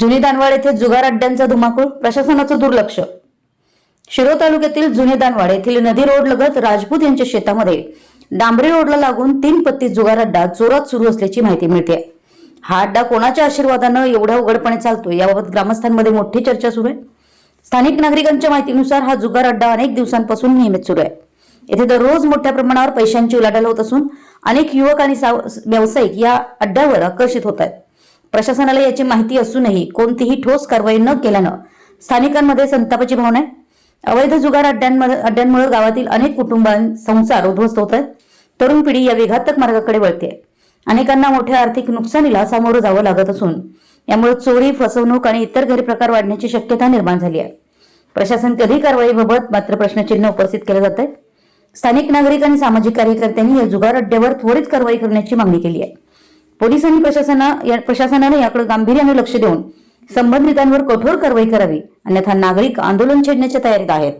जुनी दानवाड येथे जुगार अड्ड्यांचा धुमाकूळ प्रशासनाचं दुर्लक्ष. शिरो तालुक्यातील जुने दानवाड येथील नदी रोड लगत राजपूत यांच्या शेतामध्ये डांबरी रोडला लागून तीन पत्ती जुगार अड्डा जोरात सुरू असल्याची माहिती मिळते. हा अड्डा कोणाच्या आशीर्वादानं एवढ्या उघडपणे चालतो याबाबत ग्रामस्थांमध्ये मोठी चर्चा सुरू आहे. स्थानिक नागरिकांच्या माहितीनुसार हा जुगार अड्डा अनेक दिवसांपासून नियमित सुरू आहे. येथे दररोज मोठ्या प्रमाणावर पैशांची उलाढाल होत असून अनेक युवक आणि साव- व्यावसायिक या अड्ड्यावर आकर्षित होत आहेत. प्रशासनाला याची माहिती असूनही कोणतीही ठोस कारवाई न केल्यानं स्थानिकांमध्ये संतापाची भावना आहे. अवैध जुगार अड्ड्यांमध्ये अड्ड्यांमुळे गावातील अनेक कुटुंबां संसार उद्ध्वस्त होत आहेत तरुण पिढी या विघातक मार्गाकडे वळते अनेकांना मोठ्या आर्थिक नुकसानीला सामोरं जावं लागत असून यामुळे चोरी फसवणूक आणि इतर गैरप्रकार वाढण्याची शक्यता निर्माण झाली आहे. प्रशासन कधी कारवाईबाबत मात्र प्रश्नचिन्ह उपस्थित केलं जात आहे स्थानिक नागरिक आणि सामाजिक कार्यकर्त्यांनी या जुगार अड्ड्यावर त्वरित कारवाई करण्याची मागणी केली आहे. पोलिसांनी प्रशासना या प्रशासनाने याकडे गांभीर्याने लक्ष देऊन संबंधितांवर कठोर कारवाई करावी अन्यथा नागरिक आंदोलन छेडण्याच्या तयारीत आहेत.